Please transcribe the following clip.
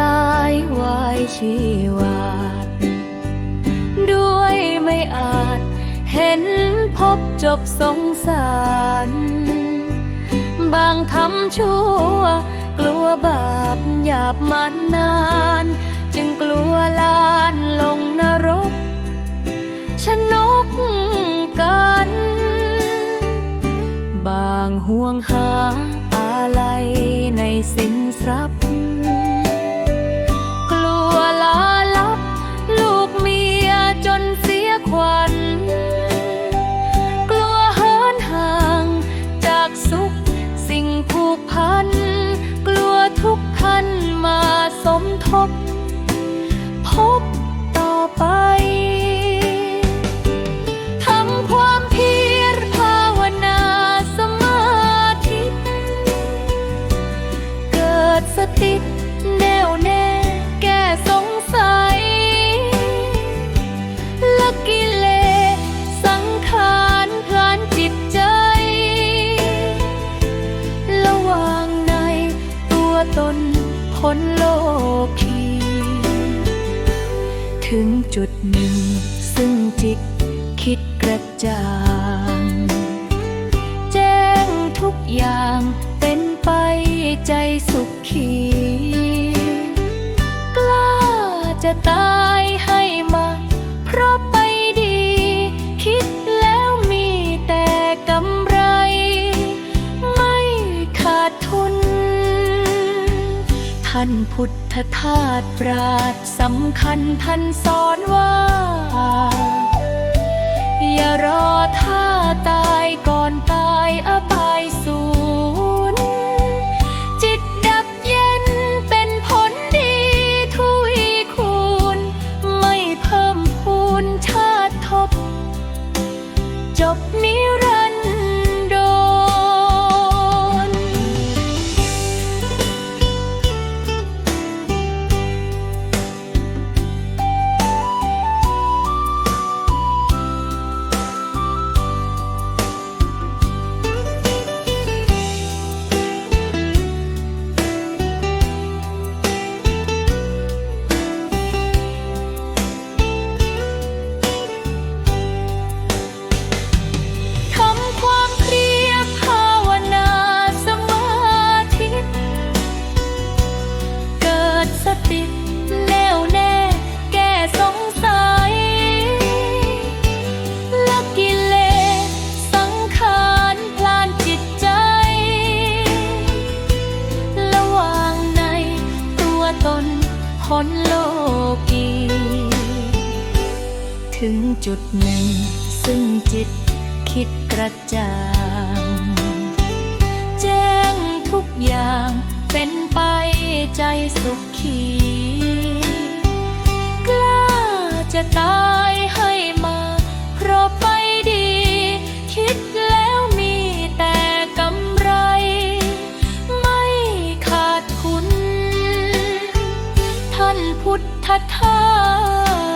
ตายวายชีวาดด้วยไม่อาจเห็นพบจบสงสาร บางทำชั่ว กลัวบาปหยาบมันนาน จึงกลัวลานลงนรกชนกกัน บางห่วงหาอะไรในสินทรัพย์ ตนพ้นโลกีถึงจุดหนึ่งซึ่งจิตคิดกระจาย ท่านพุทธทาสปราดสำคัญท่านสอนว่า อย่ารอท่าตายก่อนตายอบ ถึงจุดหนึ่ง ซึ่งจิตคิดกระจ่าง แจ้งทุกอย่างเป็นไปใจสุขขีกล้าจะตายให้มา เพราะไปดี คิดแล้วมีแต่กำไร ไม่ขาดทุนท่านพุทธทาส